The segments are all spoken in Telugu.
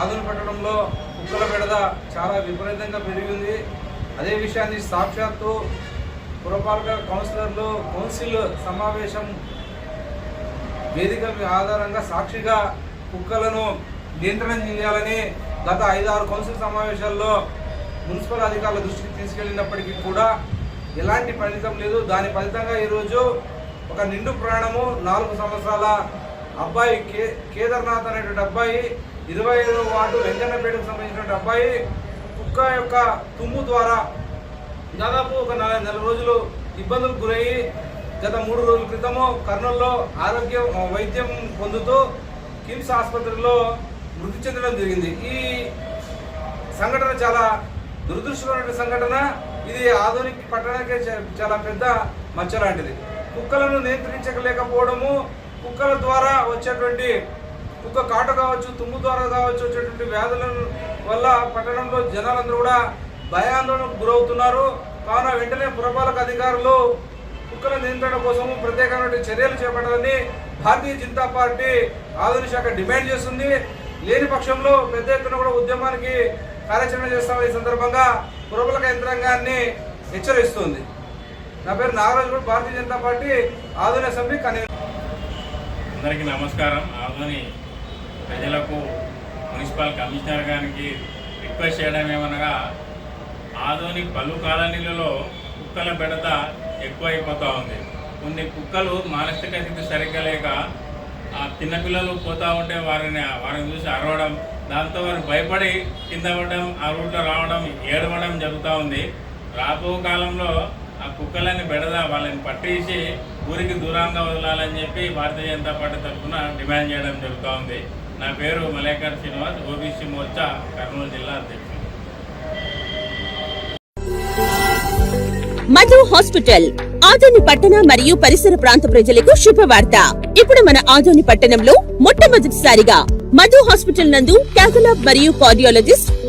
ఆదుల పెట్టడంలో కుక్కల బెడద చాలా విపరీతంగా పెరిగింది. అదే విషయాన్ని సాక్షాత్తు పురపాలక కౌన్సిలర్లు కౌన్సిల్ సమావేశం వేదిక ఆధారంగా సాక్షిగా కుక్కలను నియంత్రణ చేయాలని గత ఐదారు కౌన్సిల్ సమావేశాల్లో మున్సిపల్ అధికారుల దృష్టికి తీసుకెళ్ళినప్పటికీ కూడా ఎలాంటి ఫలితం లేదు. దాని ఫలితంగా ఈరోజు ఒక నిండు ప్రాణము నాలుగు సంవత్సరాల అబ్బాయి కే కేదార్నాథ్ అనేటువంటి అబ్బాయి ఇరవై ఐదో వార్డు వెంకన్నపేటకు సంబంధించినటువంటి అబ్బాయి కుక్క యొక్క తుమ్ము ద్వారా దాదాపు ఒక నెల నెల రోజులు ఇబ్బందులకు గురయ్యి గత మూడు రోజుల క్రితము కర్నూలులో ఆరోగ్య వైద్యం పొందుతూ కిమ్స్ ఆసుపత్రిలో మృతి చెందడం జరిగింది. ఈ సంఘటన చాలా దురదృష్టమైన సంఘటన. ఇది ఆధునిక పట్టణానికి చాలా పెద్ద మచ్చ లాంటిది. కుక్కలను నియంత్రించలేకపోవడము కుక్కల ద్వారా వచ్చేటువంటి కుక్క కాట కావచ్చు తుమ్ము ద్వారా కావచ్చు వచ్చేటువంటి వ్యాధుల వల్ల పట్టణంలో జనాలందరూ కూడా భయాందోళనకు గురవుతున్నారు. కావున వెంటనే పురపాలక అధికారులు కుక్కల నియంత్రణ కోసము ప్రత్యేకమైన చర్యలు చేపట్టాలని భారతీయ జనతా పార్టీ ఆధునిక శాఖ డిమాండ్ చేస్తుంది. లేని పక్షంలో పెద్ద ఎత్తున కూడా ఉద్యమానికి కార్యాచరణ చేస్తామని ఈ సందర్భంగా పురపాలక యంత్రాంగాన్ని హెచ్చరిస్తుంది. నా పేరు నాగరాజు కూడా భారతీయ జనతా పార్టీ ఆధునిక అసెంబ్లీ కన్వీనర్. అందరికీ నమస్కారం. ఆదోని ప్రజలకు మున్సిపల్ కమిషనర్ గారికి రిక్వెస్ట్ చేయడం ఏమనగా ఆదోని పలు కాలనీలలో కుక్కల బెడత ఎక్కువైపోతూ ఉంది. కొన్ని కుక్కలు మానసిక స్థితి సరిగ్గా లేక ఆ చిన్నపిల్లలు పోతూ ఉంటే వారిని వారిని చూసి అరవడం దాంతో వారు భయపడి కింద పడడం ఆ రూట్లో రావడం ఏడవడం జరుగుతూ ఉంది. రాబో కాలంలో ఆ కుక్కలని బెడద వాళ్ళని పట్టేసి ఊరికి దూరంగా వదలాలని చెప్పి భారతీయ జనతా పార్టీ తరఫున డిమాండ్ చేయడం జరుగుతూ ఉంది. నా పేరు మలేకర్ శ్రీనివాస్ ఓబీసీ మోర్చా కర్నూలు జిల్లా అధ్యక్షుడు. మధు హాస్పిటల్ ఆదోని పట్టణ మరియు పరిసర ప్రాంత ప్రజలకు శుభవార్త. ఇప్పుడు మన ఆదోని పట్టణంలో మొట్టమొదటిసారిగా మధు హాస్పిటల్ నందు క్యాథలాబ్ మరియు cardiologist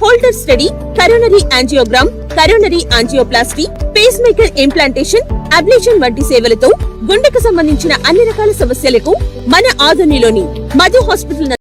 Holter study coronary angiogram coronary angioplasty pacemaker implantation ablation వంటి సేవలతో గుండెకు సంబంధించిన అన్ని రకాల సమస్యలకు మన ఆధునిలోని మధు హాస్పిటల్